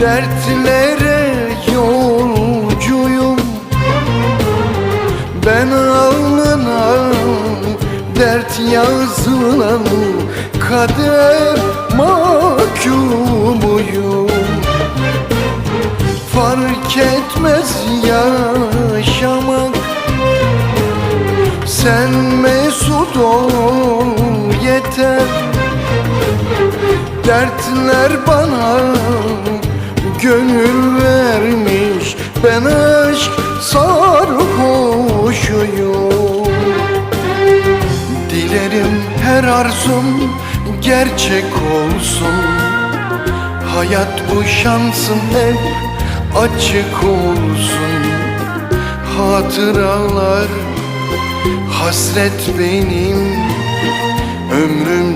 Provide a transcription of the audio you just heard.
Dertlere yolcuyum. Ben alnına dert yazılan kader mahkumuyum Fark etmez yaşamak. Sen mesut ol yeter. Dertler bana gönül vermiş Ben aşk sarhoşuyum. Dilerim her arzum gerçek olsun. Hayat bu şansım hep açık olsun. Hatıralar hasret benim